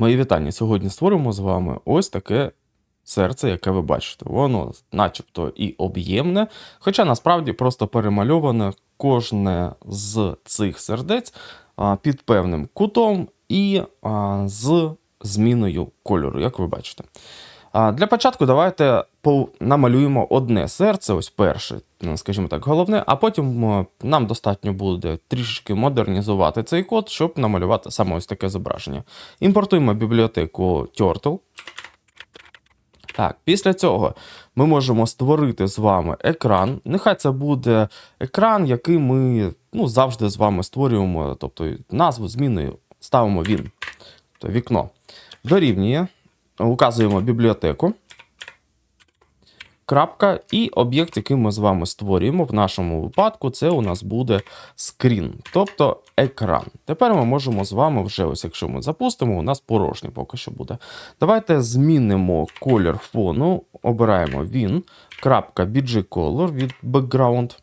Мої вітання. Сьогодні створимо з вами ось таке серце, яке ви бачите. Воно начебто і об'ємне, хоча насправді просто перемальоване кожне з цих сердець під певним кутом і з зміною кольору, як ви бачите. А, Для початку давайте намалюємо одне серце, ось перше, ну, скажімо так, головне, а потім е, нам достатньо буде трішечки модернізувати цей код, щоб намалювати саме ось таке зображення. Імпортуємо бібліотеку Turtle. Так, після цього ми можемо створити з вами екран. Нехай це буде екран, який ми ну, завжди з вами створюємо, тобто назву зміною ставимо він, тобто вікно. Дорівнює, указуємо бібліотеку. Крапка і об'єкт, який ми з вами створюємо. В нашому випадку це у нас буде скрін, тобто екран. Тепер ми можемо з вами вже, ось якщо ми запустимо, у нас порожній поки що буде. Давайте змінимо колір фону, обираємо він, крапка BG Color від background.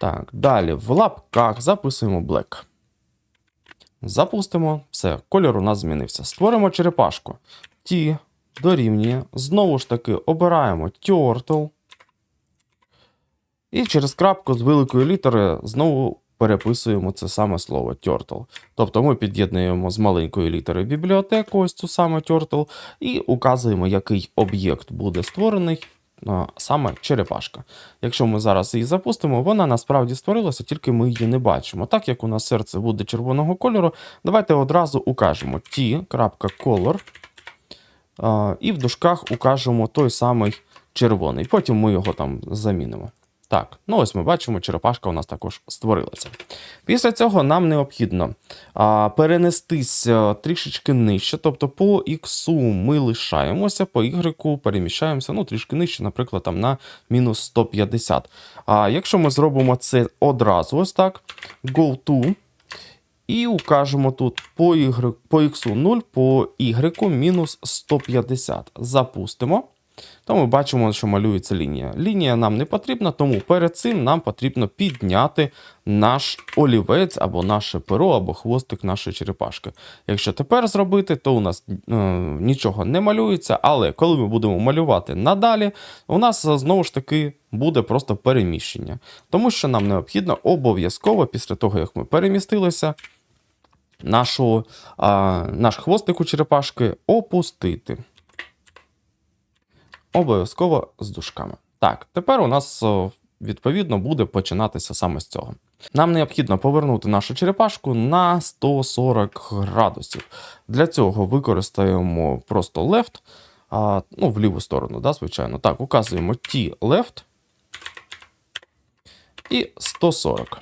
Так, далі в лапках записуємо black. Запустимо. Все, кольор у нас змінився. Створимо черепашку. Ті дорівнює. Знову ж таки, обираємо Turtle. І через крапку з великої літери знову переписуємо це саме слово Turtle. Тобто ми під'єднуємо з маленької літери бібліотеку, ось цю саме Turtle, і указуємо, який об'єкт буде створений. Саме черепашка. Якщо ми зараз її запустимо, вона насправді створилася, тільки ми її не бачимо. Так як у нас серце буде червоного кольору, давайте одразу укажемо t.color і в дужках укажемо той самий червоний. Потім ми його там замінимо. Так, ну ось ми бачимо, черепашка у нас також створилася. Після цього нам необхідно а, перенестись трішечки нижче, тобто по X ми лишаємося, по Y переміщаємося ну, трішки нижче, наприклад, там на мінус 150. А якщо ми зробимо це одразу, ось так, go to, і укажемо тут по, y, по x 0, по y мінус 150. Запустимо. То ми бачимо, що малюється лінія. Лінія нам не потрібна, тому перед цим нам потрібно підняти наш олівець або наше перо, або хвостик нашої черепашки. Якщо тепер зробити, то у нас е, нічого не малюється, але коли ми будемо малювати надалі, у нас е, знову ж таки буде просто переміщення. Тому що нам необхідно обов'язково після того, як ми перемістилися, нашу, а, наш хвостик у черепашки опустити. Обов'язково з дужками. Так, тепер у нас відповідно буде починатися саме з цього. Нам необхідно повернути нашу черепашку на 140 градусів. Для цього використаємо просто left, а, ну, в ліву сторону, да, звичайно. Так, указуємо T left і 140.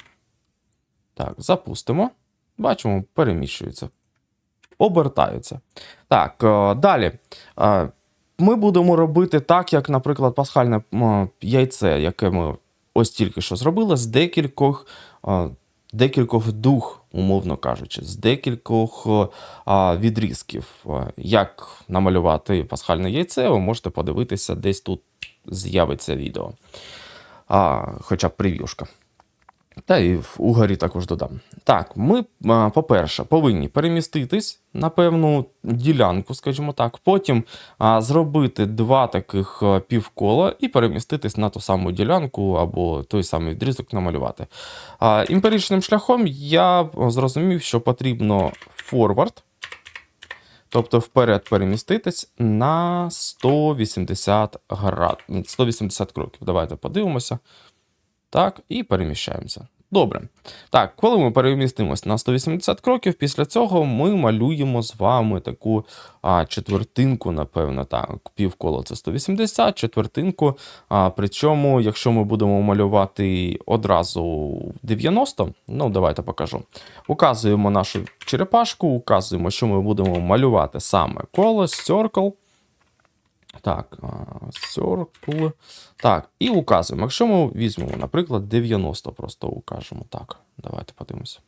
Так, запустимо. Бачимо, переміщується. Обертаються. Так, е, далі. Е, Ми будемо робити так, як, наприклад, пасхальне яйце, яке ми ось тільки що зробили, з декількох, е, декількох дух, умовно кажучи, з декількох відрізків. Як намалювати пасхальне яйце, ви можете подивитися, десь тут з'явиться відео. Хоча б прев'юшка. Та і в угорі також додам. Так, ми, по-перше, повинні переміститись на певну ділянку, скажімо так, потім зробити два таких півкола і переміститись на ту саму ділянку або той самий відрізок намалювати. А, Імперичним шляхом я зрозумів, що потрібно форвард, тобто вперед переміститись на 180 град... 180 кроків. Давайте подивимося. Так, і переміщаємося. Добре. Так, коли ми перемістимося на 180 кроків, після цього ми малюємо з вами таку а, четвертинку, напевно, так, півколо це 180, четвертинку. А, причому, якщо ми будемо малювати одразу 90, ну давайте покажу. Указуємо нашу черепашку, указуємо, що ми будемо малювати саме коло, circle. Так, circle. Так, і указуємо. Якщо ми візьмемо, наприклад, 90, просто укажемо. Так, давайте подивимося.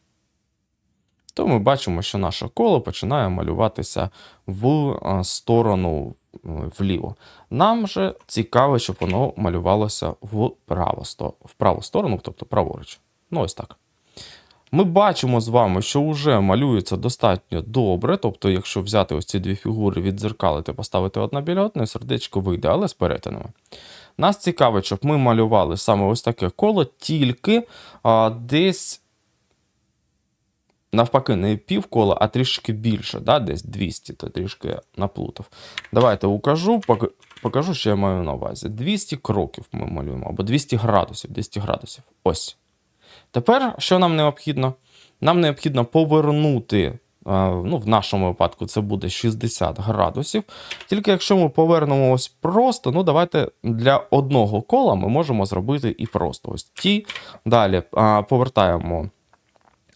То ми бачимо, що наше коло починає малюватися в сторону е, вліво. Нам же цікаво, щоб воно малювалося в праву, в праву сторону, тобто праворуч. Ну, ось так. Ми бачимо з вами, що вже малюється достатньо добре. Тобто, якщо взяти ось ці дві фігури, віддзеркалити, поставити одна біля одної, сердечко вийде, але з перетинами. Нас цікавить, щоб ми малювали саме ось таке коло, тільки а, десь навпаки, не півкола, а трішки більше, да? десь 200, то трішки наплутав. Давайте укажу, покажу, що я маю на увазі. 200 кроків ми малюємо, або 200 градусів, 200 градусів. Ось. Тепер що нам необхідно? Нам необхідно повернути, е, ну, в нашому випадку це буде 60 градусів. Тільки якщо ми повернемо ось просто, ну давайте для одного кола ми можемо зробити і просто ось ті. Далі повертаємо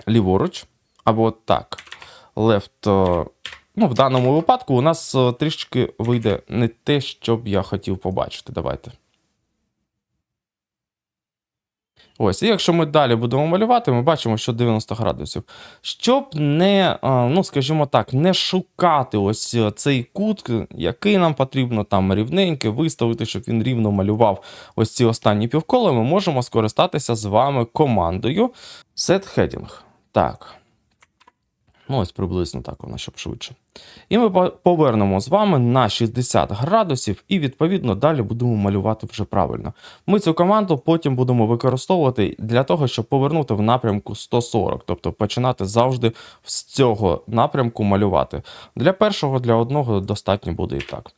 ліворуч, або так, left. е, Ну, в даному випадку у нас е, трішки вийде не те, що б я хотів побачити. Давайте. Ось, і якщо ми далі будемо малювати, ми бачимо, що 90 градусів. Щоб не, ну скажімо так, не шукати ось е, цей кут, який нам потрібно там рівненький, виставити, щоб він рівно малював ось ці останні півкола, ми можемо скористатися з вами командою Set Heading. Так. Ну, ось приблизно так вона, щоб швидше. І ми повернемо з вами на 60 градусів, і відповідно далі будемо малювати вже правильно. Ми цю команду потім будемо використовувати для того, щоб повернути в напрямку 140, тобто починати завжди з цього напрямку малювати. Для першого, для одного достатньо буде і так.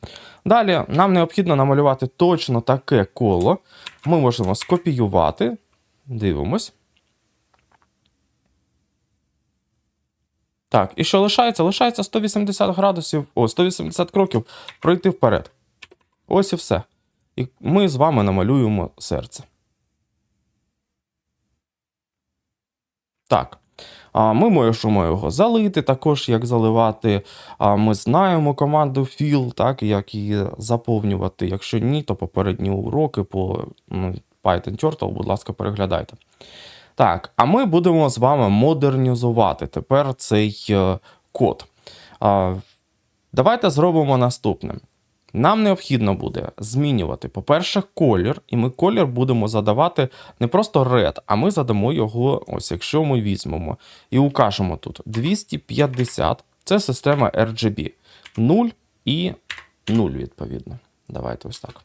Далі нам необхідно намалювати точно таке коло. Ми можемо скопіювати. Дивимось. Так, і що лишається? Лишається 180 градусів, о, 180 кроків пройти вперед. Ось і все. І ми з вами намалюємо серце. Так. Ми можемо його залити, також як заливати. Ми знаємо команду fill, так, як її заповнювати. Якщо ні, то попередні уроки по ну, Python Turtle, будь ласка, переглядайте. Так, а ми будемо з вами модернізувати тепер цей е, код. Давайте зробимо наступне. Нам необхідно буде змінювати, по-перше, колір, і ми колір будемо задавати не просто red, а ми задамо його, ось якщо ми візьмемо і укажемо тут 250, це система RGB. 0 і 0, відповідно. Давайте ось так.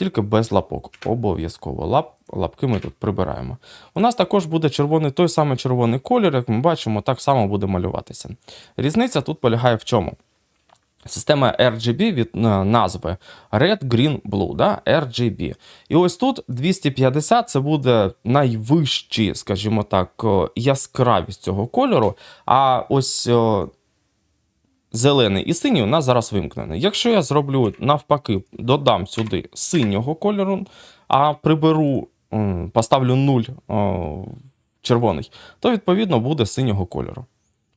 Тільки без лапок. Обов'язково. Лап, лапки ми тут прибираємо. У нас також буде червоний той самий червоний колір, як ми бачимо, так само буде малюватися. Різниця тут полягає в чому? Система RGB від е, назви Red, Green, Blue, да? RGB. І ось тут 250 це буде найвищі, скажімо так, е, яскравість цього кольору. А ось е, зелений і синій у нас зараз вимкнений. Якщо я зроблю навпаки, додам сюди синього кольору, а приберу, поставлю 0 о, червоний, то відповідно буде синього кольору.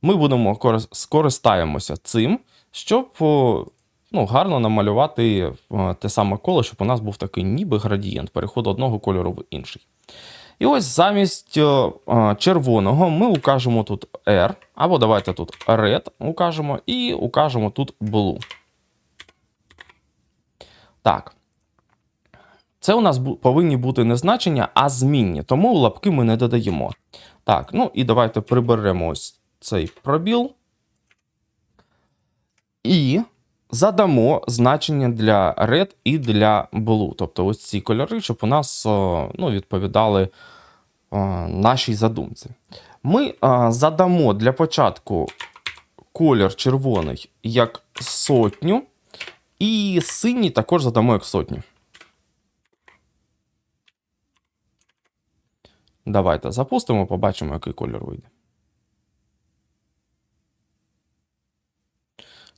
Ми будемо скористаємося цим, щоб ну, гарно намалювати те саме коло, щоб у нас був такий ніби градієнт, переход одного кольору в інший. І ось замість е, червоного ми укажемо тут R, або давайте тут red укажемо, і укажемо тут blue. Так. Це у нас повинні бути не значення, а змінні, тому лапки ми не додаємо. Так, ну і давайте приберемо ось цей пробіл. І задамо значення для red і для blue. Тобто ось ці кольори, щоб у нас ну, відповідали нашій задумці. Ми задамо для початку колір червоний як сотню, і синій також задамо як сотню. Давайте запустимо, побачимо, який колір вийде.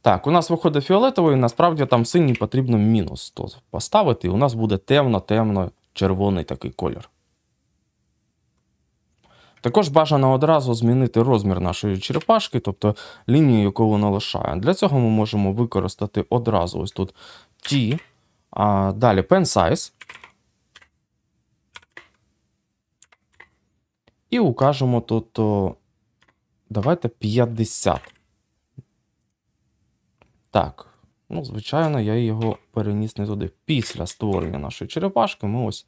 Так, у нас виходить фіолетовий, насправді там синій потрібно мінус 100 поставити, і у нас буде темно-темно-червоний такий колір. Також бажано одразу змінити розмір нашої черепашки, тобто лінію, яку вона лишає. Для цього ми можемо використати одразу ось тут T, а далі pen size. І укажемо тут, давайте 50. Так, ну, звичайно, я його переніс не туди. Після створення нашої черепашки ми ось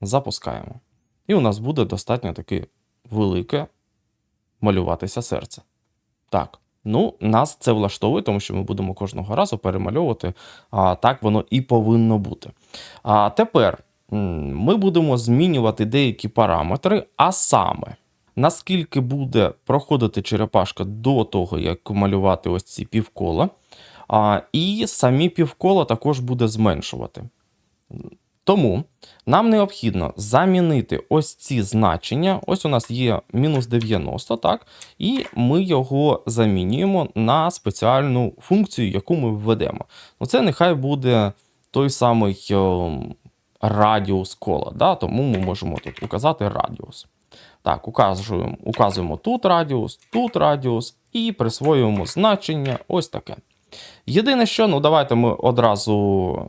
запускаємо. І у нас буде достатньо таке велике малюватися серце. Так. Ну, нас це влаштовує, тому що ми будемо кожного разу перемальовувати. А, так воно і повинно бути. А тепер ми будемо змінювати деякі параметри, а саме, наскільки буде проходити черепашка до того, як малювати ось ці півкола. А, і самі півкола також буде зменшувати. Тому нам необхідно замінити ось ці значення. Ось у нас є мінус 90, так? І ми його замінюємо на спеціальну функцію, яку ми введемо. Ну, це нехай буде той самий е, радіус кола. Да? Тому ми можемо тут указати радіус. Так, указуємо, указуємо тут радіус, тут радіус і присвоюємо значення ось таке. Єдине, що, ну давайте ми одразу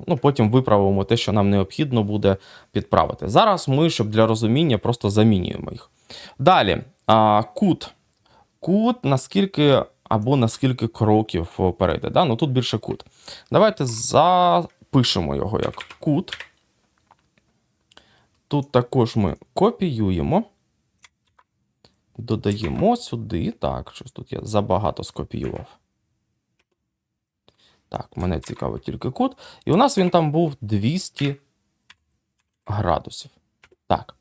ну, потім виправимо те, що нам необхідно буде підправити. Зараз ми, щоб для розуміння, просто замінюємо їх. Далі, а, кут. Кут наскільки або наскільки кроків перейде. Да? Ну тут більше кут. Давайте запишемо його як кут. Тут також ми копіюємо. Додаємо сюди. Так, щось тут я забагато скопіював. Так, мене цікавить тільки кут. І у нас він там був 200 градусів. Так.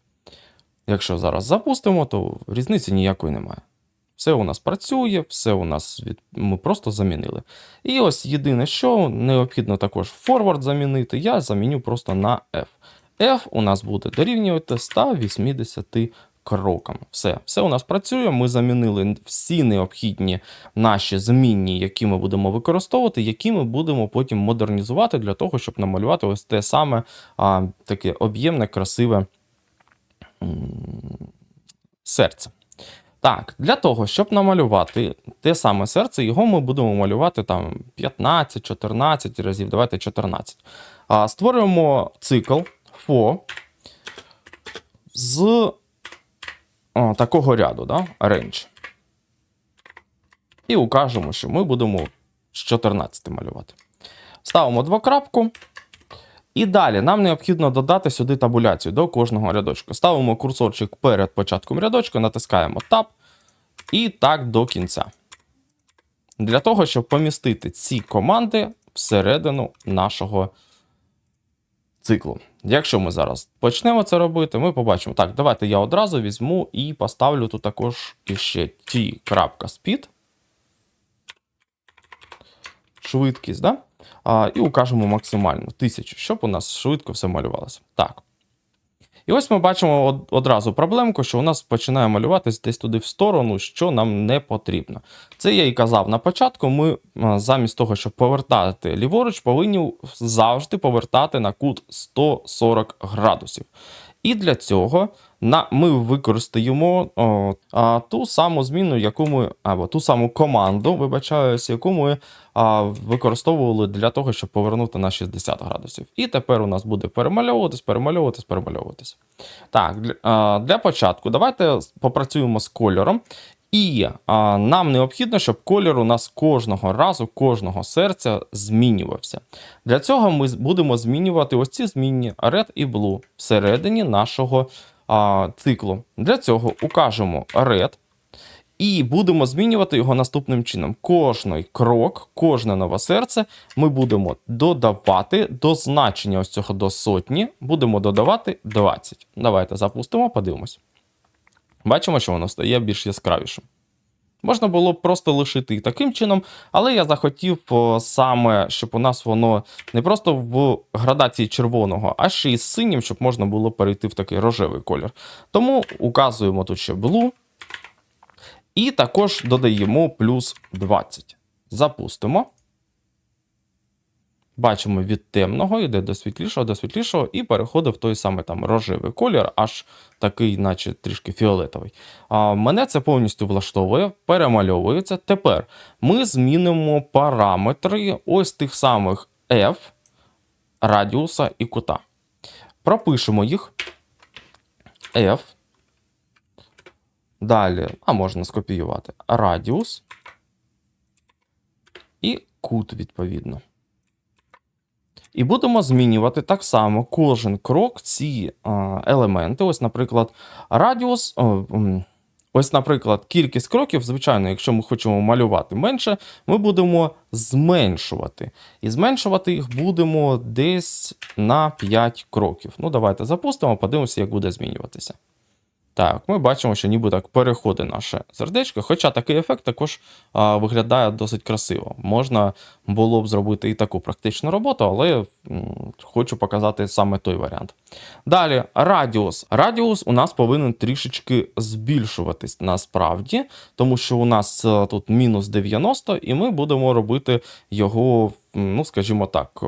Якщо зараз запустимо, то різниці ніякої немає. Все у нас працює, все у нас від... ми просто замінили. І ось єдине, що необхідно також форвард замінити, я заміню просто на F. F у нас буде дорівнювати 180 крокам. Все, все у нас працює. Ми замінили всі необхідні наші змінні, які ми будемо використовувати, які ми будемо потім модернізувати для того, щоб намалювати ось те саме а, таке об'ємне, красиве серце. Так, для того, щоб намалювати те саме серце, його ми будемо малювати там 15-14 разів. Давайте 14. А, Створюємо цикл for з о, такого ряду, да? range. І укажемо, що ми будемо з 14 малювати. Ставимо двокрапку. І далі нам необхідно додати сюди табуляцію до кожного рядочка. Ставимо курсорчик перед початком рядочка, натискаємо Tab. І так до кінця. Для того, щоб помістити ці команди всередину нашого циклу. Якщо ми зараз почнемо це робити, ми побачимо. Так, давайте я одразу візьму і поставлю тут також іще t.speed. Швидкість, да? А, і укажемо максимально 1000, щоб у нас швидко все малювалося. Так. І ось ми бачимо од- одразу проблемку, що у нас починає малюватись десь туди в сторону, що нам не потрібно. Це я і казав на початку. Ми замість того, щоб повертати ліворуч, повинні завжди повертати на кут 140 градусів. І для цього на, ми використаємо о, а, ту саму зміну, яку ми, або ту саму команду, вибачаюся, яку ми а, використовували для того, щоб повернути на 60 градусів. І тепер у нас буде перемальовуватись, перемальовуватись, перемальовуватись. Так, для, а, для початку давайте попрацюємо з кольором. І а, нам необхідно, щоб колір у нас кожного разу, кожного серця змінювався. Для цього ми будемо змінювати ось ці змінні Red і Blue всередині нашого а, циклу. Для цього укажемо Red і будемо змінювати його наступним чином. Кожний крок, кожне нове серце ми будемо додавати до значення ось цього до сотні, будемо додавати 20. Давайте запустимо, подивимось. Бачимо, що воно стає більш яскравішим. Можна було б просто лишити і таким чином, але я захотів саме, щоб у нас воно не просто в градації червоного, а ще й з синім, щоб можна було перейти в такий рожевий колір. Тому указуємо тут ще blue. І також додаємо плюс 20. Запустимо. Бачимо від темного, йде до світлішого, до світлішого, і переходить в той самий там рожевий колір, аж такий, наче трішки фіолетовий. А, мене це повністю влаштовує, перемальовується. Тепер ми змінимо параметри ось тих самих F, радіуса і кута. Пропишемо їх. F. Далі, а можна скопіювати радіус і кут, відповідно. І будемо змінювати так само кожен крок ці елементи. Ось, наприклад, радіус, Ось, наприклад, кількість кроків, звичайно, якщо ми хочемо малювати менше, ми будемо зменшувати. І зменшувати їх будемо десь на 5 кроків. Ну, давайте запустимо, подивимося, як буде змінюватися. Так, ми бачимо, що ніби так переходить наше сердечко, хоча такий ефект також а, виглядає досить красиво. Можна було б зробити і таку практичну роботу, але м, хочу показати саме той варіант. Далі, радіус. Радіус у нас повинен трішечки збільшуватись насправді, тому що у нас е, тут мінус 90, і ми будемо робити його, ну скажімо так,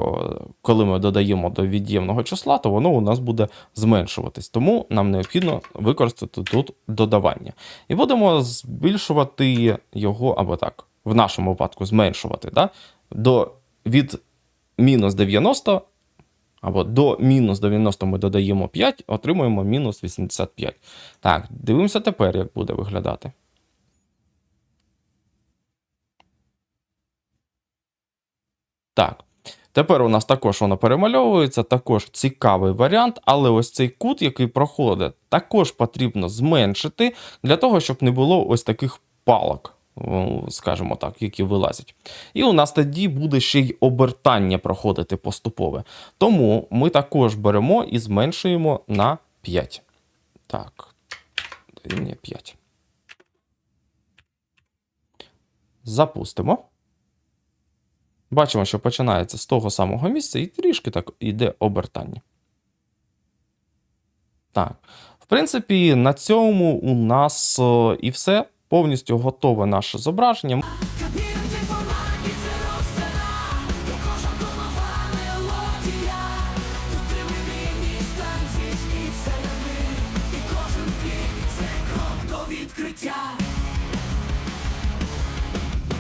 коли ми додаємо до від'ємного числа, то воно у нас буде зменшуватись. Тому нам необхідно використати тут додавання. І будемо збільшувати його, або так, в нашому випадку зменшувати да, до від мінус 90 або до мінус 90 ми додаємо 5, отримуємо мінус 85. Так, дивимося тепер, як буде виглядати. Так. Тепер у нас також воно перемальовується, також цікавий варіант, але ось цей кут, який проходить, також потрібно зменшити для того, щоб не було ось таких палок, скажімо так, які вилазять. І у нас тоді буде ще й обертання проходити поступове. Тому ми також беремо і зменшуємо на 5. Так, дорівнює 5. Запустимо. Бачимо, що починається з того самого місця і трішки так йде обертання. Так. В принципі, на цьому у нас е, і все. Повністю готове наше зображення.